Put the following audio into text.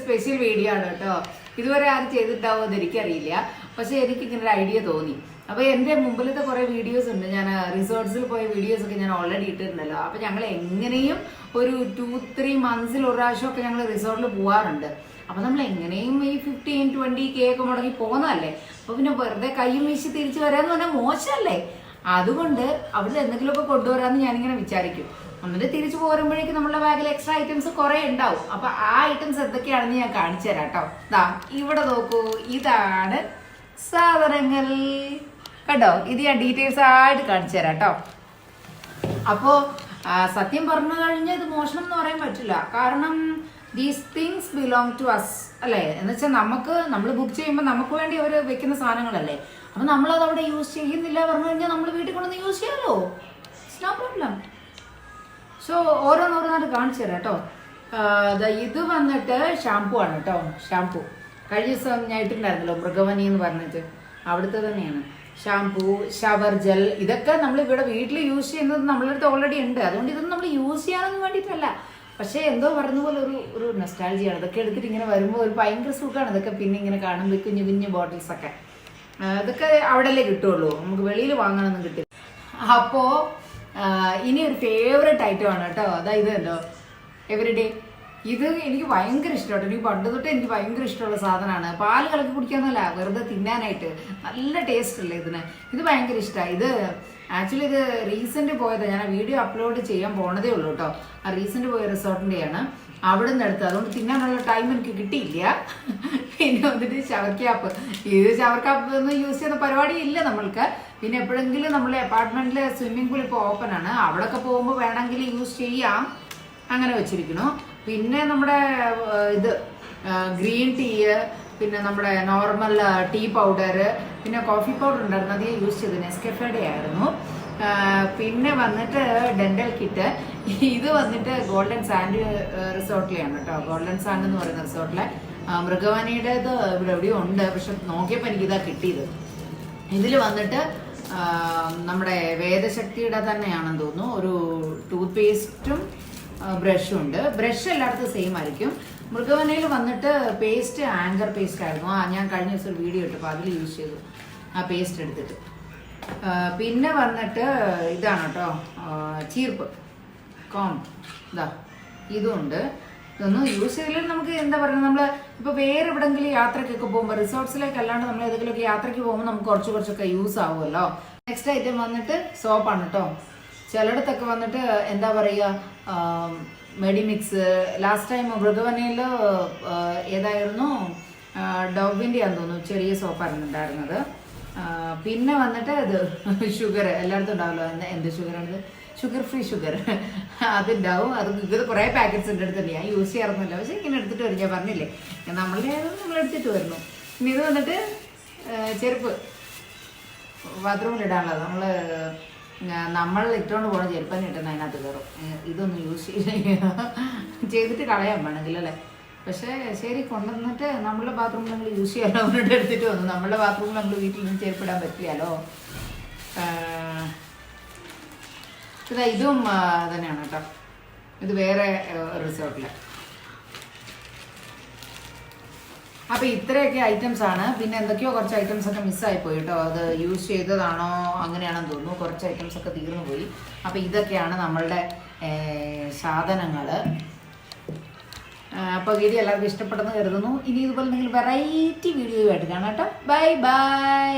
Special video ആണ് കേട്ടോ. ഇതുവരെ ആരും ചെയ്തിട്ടാവോ എന്ന് എനിക്കറിയില്ല. പക്ഷെ എനിക്ക് ഇങ്ങനെ ഒരു ഐഡിയ തോന്നി. അപ്പോൾ എന്റെ മുമ്പിലത്തെ കുറേ വീഡിയോസ് ഉണ്ട്. ഞാൻ റിസോർട്ട്സിൽ പോയ വീഡിയോസ് ഒക്കെ ഞാൻ ഓൾറെഡി ഇട്ടിരുന്നല്ലോ. അപ്പോൾ ഞങ്ങൾ എങ്ങനെയും ഒരു ടു ത്രീ മന്ത്സിൽ ഒരു പ്രാവശ്യമൊക്കെ ഞങ്ങൾ റിസോർട്ടിൽ പോവാറുണ്ട്. അപ്പോൾ നമ്മൾ എങ്ങനെയും ഈ ഫിഫ്റ്റീൻ ട്വന്റി കെ ഒക്കെ മുടങ്ങി പോകുന്നതല്ലേ? അപ്പൊ പിന്നെ വെറുതെ കൈയും വീശി തിരിച്ചു വരാന്ന് പറഞ്ഞാൽ മോശമല്ലേ? അതുകൊണ്ട് അവിടെ എന്തെങ്കിലുമൊക്കെ കൊണ്ടുവരാമെന്ന് ഞാനിങ്ങനെ വിചാരിക്കും. എന്നിട്ട് തിരിച്ചു പോരുമ്പോഴേക്കും നമ്മുടെ ബാഗിൽ എക്സ്ട്രാ ഐറ്റംസ് കുറെ ഉണ്ടാവും. അപ്പൊ ആ ഐറ്റംസ് എന്തൊക്കെയാണെന്ന് ഞാൻ കാണിച്ചു തരാം കേട്ടോ ദാ ഇവിടെ നോക്കൂ. ഇതാണ് സാധനങ്ങൾ. കേട്ടോ ഇത് ഞാൻ ഡീറ്റെയിൽസ് ആയിട്ട് കാണിച്ചു തരാം കേട്ടോ അപ്പോ സത്യം പറഞ്ഞു കഴിഞ്ഞാൽ ഇത് മോഷണം എന്ന് പറയാൻ പറ്റില്ല. കാരണം these things belong to us അല്ലേ? എന്ന് വെച്ചാൽ നമുക്ക് നമ്മൾ ബുക്ക് ചെയ്യുമ്പോൾ നമുക്ക് വേണ്ടി അവർ വെക്കുന്ന സാധനങ്ങളല്ലേ? അപ്പൊ നമ്മളത് അവിടെ യൂസ് ചെയ്യുന്നില്ല. പറഞ്ഞു കഴിഞ്ഞാൽ നമ്മൾ വീട്ടിൽ കൊണ്ടുവന്ന് യൂസ് ചെയ്യാലോ? നോ പ്രോബ്ലം സോ ഓരോന്നോരോന്നായിട്ട് കാണിച്ചു തരാം കേട്ടോ. ഇത് വന്നിട്ട് ഷാംപൂ ആണ് കേട്ടോ. ഷാംപൂ കഴിഞ്ഞ ദിവസം ഞാൻ ഇട്ടിട്ടുണ്ടായിരുന്നല്ലോ മൃഗവനി എന്ന് പറഞ്ഞിട്ട്. അവിടുത്തെ തന്നെയാണ്. ഷാംപൂ ഷവർ ജെൽ ഇതൊക്കെ നമ്മൾ ഇവിടെ വീട്ടിൽ യൂസ് ചെയ്യുന്നത് നമ്മളെ അടുത്ത് ഓൾറെഡി ഉണ്ട്. അതുകൊണ്ട് ഇതൊന്നും നമ്മൾ യൂസ് ചെയ്യാനൊന്നും വേണ്ടിയിട്ടല്ല. പക്ഷേ എന്തോ പറഞ്ഞ പോലെ ഒരു ഒരു നെസ്റ്റാൾജിയാണ് ഇതൊക്കെ എടുത്തിട്ട് ഇങ്ങനെ വരുമ്പോൾ ഒരു ഭയങ്കര സുഖമാണ് ഇതൊക്കെ പിന്നെ ഇങ്ങനെ കാണുമ്പോൾ കുഞ്ഞു കുഞ്ഞു ബോട്ടിൽസ് ഒക്കെ. ആ, ഇതൊക്കെ അവിടെയല്ലേ കിട്ടുള്ളൂ. നമുക്ക് വെളിയിൽ വാങ്ങണമെന്നും കിട്ടില്ല. അപ്പോ ആ, ഇനി ഒരു ഫേവറേറ്റ് ഐറ്റം ആണ് കേട്ടോ. അതാ ഇത് കണ്ടോ? എവരിഡേ ഇത് എനിക്ക് ഭയങ്കര ഇഷ്ടമാണ് എനിക്ക് പണ്ട് തൊട്ട് എനിക്ക് ഭയങ്കര ഇഷ്ടമുള്ള സാധനമാണ്. പാൽ കലക്കി കുടിക്കാന്നല്ല വെറുതെ തിന്നാനായിട്ട്. നല്ല ടേസ്റ്റ് അല്ലേ ഇതിന്. ഇത് ഭയങ്കര ഇഷ്ടമാണ് ഇത് ആക്ച്വലി ഇത് റീസെന്റ് പോയതാണ് ഞാൻ വീഡിയോ അപ്ലോഡ് ചെയ്യാൻ പോണതേ ഉള്ളൂ കേട്ടോ. ആ റീസെന്റ് പോയ റിസോർട്ടിന്റെയാണ് അവിടെ നിന്ന് എടുത്തു അതുകൊണ്ട് തിന്നാനുള്ള ടൈം എനിക്ക് കിട്ടിയില്ല. പിന്നെ വന്നിട്ട് ഷവർക്കാപ്പ് ഇത് ഷവർക്കാപ്പ് ഒന്നും യൂസ് ചെയ്യുന്ന പരിപാടി ഇല്ല നമ്മൾക്ക്. പിന്നെ എപ്പോഴെങ്കിലും നമ്മളെ അപ്പാർട്ട്മെന്റിലെ സ്വിമ്മിംഗ് പൂൾ ഇപ്പോൾ ഓപ്പൺ ആണ്. അവിടെയൊക്കെ പോകുമ്പോൾ വേണമെങ്കിൽ യൂസ് ചെയ്യാം. അങ്ങനെ വെച്ചിരിക്കണം പിന്നെ നമ്മുടെ ഇത് ഗ്രീൻ ടീ പിന്നെ നമ്മുടെ നോർമൽ ടീ പൗഡർ പിന്നെ കോഫി പൗഡർ ഉണ്ടായിരുന്നു. അത് യൂസ് ചെയ്തു നെസ്കഫയുടെ ആയിരുന്നു. പിന്നെ വന്നിട്ട് ഡെന്റൽ കിറ്റ് ഇത് വന്നിട്ട് ഗോൾഡൻ സാൻഡ് റിസോർട്ടിലെയാണ് കേട്ടോ ഗോൾഡൻ സാൻഡ് എന്ന് പറയുന്ന റിസോർട്ടിലെ മൃഗവാനിയുടേത് ഇവിടെ എവിടെയോ ഉണ്ട്. പക്ഷെ നോക്കിയപ്പോൾ എനിക്കിതാ കിട്ടിയത്. ഇതിൽ വന്നിട്ട് നമ്മുടെ വേദശക്തിയുടെ തന്നെയാണെന്ന് തോന്നുന്നു. ഒരു ടൂത്ത് പേസ്റ്റും ബ്രഷും ഉണ്ട്. ബ്രഷ് എല്ലായിടത്തും സെയിം ആയിരിക്കും. മൃഗവനയിൽ വന്നിട്ട് പേസ്റ്റ് ആങ്കർ പേസ്റ്റ് ആയിരുന്നു. ആ ഞാൻ കഴിഞ്ഞ ദിവസം ഒരു വീഡിയോ ഇട്ടപ്പോൾ അതിൽ യൂസ് ചെയ്തു. ആ പേസ്റ്റ് എടുത്തിട്ട്. പിന്നെ വന്നിട്ട് ഇതാണ് കേട്ടോ. ചീർപ്പ്. കോം ഇതാ ഇതുണ്ട്. ഇതൊന്നും യൂസ് ചെയ്തില്ലെങ്കിൽ നമുക്ക് എന്താ പറയുക നമ്മൾ ഇപ്പോൾ വേറെ എവിടെങ്കിലും യാത്രയ്ക്കൊക്കെ പോകുമ്പോൾ റിസോർട്ട്സിലേക്ക് അല്ലാണ്ട് നമ്മൾ ഏതെങ്കിലുമൊക്കെ യാത്രയ്ക്ക് പോകുമ്പോൾ നമുക്ക് കുറച്ച് കുറച്ചൊക്കെ യൂസ് ആവുമല്ലോ. നെക്സ്റ്റ് ഐറ്റം വന്നിട്ട് സോപ്പാണ് കേട്ടോ. ചിലയിടത്തൊക്കെ വന്നിട്ട് എന്താ പറയുക മെഡിമിക്സ്. ലാസ്റ്റ് ടൈം മൃഗവനയിൽ ഏതായിരുന്നു ഡോവിന്റെ ആണെന്ന് തോന്നുന്നു ചെറിയ സോപ്പായിരുന്നു ഉണ്ടായിരുന്നത്. പിന്നെ വന്നിട്ട് ഇത് ഷുഗർ എല്ലായിടത്തും ഉണ്ടാവല്ലോ എന്ത് ഷുഗറാണിത്? ഷുഗർ ഫ്രീ ഷുഗർ അതുണ്ടാവും. അത് ഇത് കുറേ പാക്കറ്റ്സ് ഉണ്ട്. അടുത്തുണ്ട് ഞാൻ യൂസ് ചെയ്യാറൊന്നുമില്ല. പക്ഷെ ഇങ്ങനെ എടുത്തിട്ട് വരും. ഞാൻ പറഞ്ഞില്ലേ നമ്മളുടെ നമ്മൾ എടുത്തിട്ട് വരുന്നു. പിന്നെ ഇത് വന്നിട്ട് ചെരുപ്പ് ബാത്റൂമിൽ ഇടാനുള്ളത്. നമ്മൾ നമ്മൾ ഇട്ടുകൊണ്ട് പോണ ചെരുപ്പന്നെ ഇട്ടുന്ന അതിനകത്ത് കയറും. ഇതൊന്നും യൂസ് ചെയ്ത് ചെയ്തിട്ട് കളയാൻ വേണമെങ്കിൽ അല്ലേ? പക്ഷേ ശരി കൊണ്ടുവന്നിട്ട് നമ്മളെ ബാത്റൂമിൽ നമ്മൾ യൂസ് ചെയ്യാൻ അവരുടെ എടുത്തിട്ട് വന്നു. നമ്മളുടെ ബാത്റൂമിൽ നമ്മൾ വീട്ടിൽ നിന്ന് ചെരുപ്പിടാൻ പറ്റില്ലല്ലോ ഇതാ ഇതും തന്നെയാണ് കേട്ടോ. ഇത് വേറെ റിസോർട്ടിലെ അപ്പൊ ഇത്രയൊക്കെ ഐറ്റംസ് ആണ്. പിന്നെ എന്തൊക്കെയോ കുറച്ച് ഐറ്റംസ് ഒക്കെ മിസ്സായി പോയി കേട്ടോ. അത് യൂസ് ചെയ്തതാണോ അങ്ങനെയാണെന്ന് തോന്നുന്നു. കുറച്ച് ഐറ്റംസ് ഒക്കെ തീർന്നു പോയി. അപ്പൊ ഇതൊക്കെയാണ് നമ്മളുടെ സാധനങ്ങൾ അപ്പോൾ വീഡിയോ എല്ലാവർക്കും ഇഷ്ടപ്പെട്ടെന്ന് കരുതുന്നു. ഇനി ഇതുപോലെ നിങ്ങൾ വെറൈറ്റി വീഡിയോ ആയിട്ട് കാണാം കേട്ടോ. Bye bye